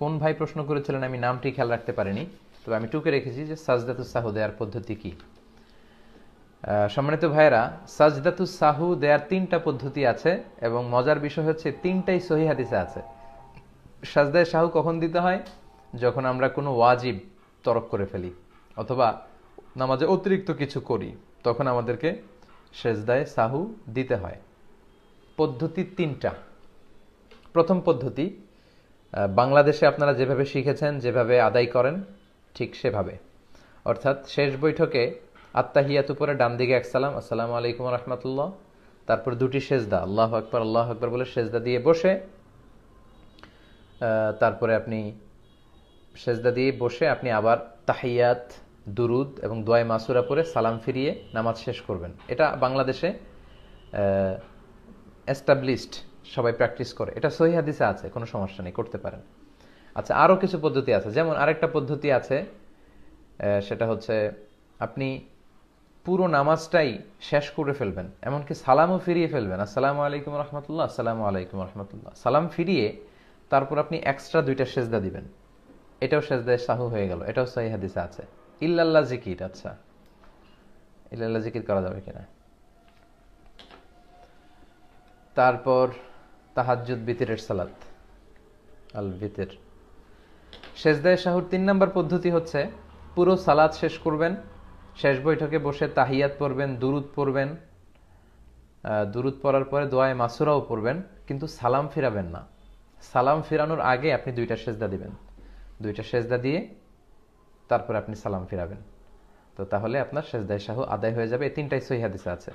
কোন ভাই প্রশ্ন করেছিলেন আমি নামটি খেয়াল রাখতে পারিনি, তবে আমি টুকে রেখেছি যে সাজদাতু সাহু দেওয়ার পদ্ধতি কি। সম্মানিত ভাইয়েরা, সাজদাতু সাহু দেওয়ার তিনটা পদ্ধতি আছে এবং মজার বিষয় হচ্ছে তিনটাই সহি হাদিসে আছে। সাজদায় সাহু কখন দিতে হয়? যখন আমরা কোনো ওয়াজিব তরক করে ফেলি, অথবা নামাজে অতিরিক্ত কিছু করি, তখন আমাদেরকে সেজদায় সাহু দিতে হয়। পদ্ধতি তিনটা। প্রথম পদ্ধতি বাংলাদেশে আপনারা যেভাবে শিখেছেন, যেভাবে আদায় করেন, ঠিক সেভাবে। অর্থাৎ শেষ বৈঠকে আত্মাহিয়াত উপরে ডান দিকে এক সালাম, আসসালামু আলাইকুম রহমতুল্লাহ। তারপর দুটি সেজদা, আল্লাহ আকবর আল্লাহ আকবর বলে সেজদা দিয়ে বসে তারপরে আপনি সেজদা দিয়ে বসে আপনি আবার তাহিয়াত, দুরুদ এবং দোয়াই মাসুরা পরে সালাম ফিরিয়ে নামাজ শেষ করবেন। এটা বাংলাদেশে এস্টাবলিশড সবাই প্র্যাকটিস করে। এটা সহি হাদিসে আছে, কোনো সমস্যা নেই, করতে পারেন। আচ্ছা আরও কিছু পদ্ধতি আছে। যেমন আরেকটা পদ্ধতি আছে সেটা হচ্ছে আপনি পুরো নামাজটাই শেষ করে ফেলবেন। এমনকি সালামও ফিরিয়ে ফেলবেন। আসসালামু আলাইকুম রহমতুল্লাহ, আসসালামু আলাইকুম রহমতুল্লাহ। সালাম ফিরিয়ে তারপর আপনি এক্সট্রা দুইটা সেজদা দিবেন। এটাও সেজদায় সাহু হয়ে গেল। এটাও সহি হাদিসে আছে। ইল্লাল্লাহ জিকির আচ্ছা। ইল্লাল্লাহ জিকির করা যাবে কিনা? তারপর তাহাজ্জুদ, বিতিরের সালাত। আল বিতির। সেজদায় শাহুর তিন নম্বর পদ্ধতি হচ্ছে, পুরো সালাদ শেষ করবেন, শেষ বৈঠকে বসে তাহিয়াত পড়বেন, দুরুদ পড়বেন দুরুদ পড়ার পরে দোয়ায় মাসুরাও পড়বেন, কিন্তু সালাম ফিরাবেন না। সালাম ফিরানোর আগে আপনি দুইটা সেজদা দিবেন। দুইটা সেজদা দিয়ে তারপর আপনি সালাম ফিরাবেন। তো তাহলে আপনার সেজদায় শাহু আদায় হয়ে যাবে, এই তিনটাই সহি আছে।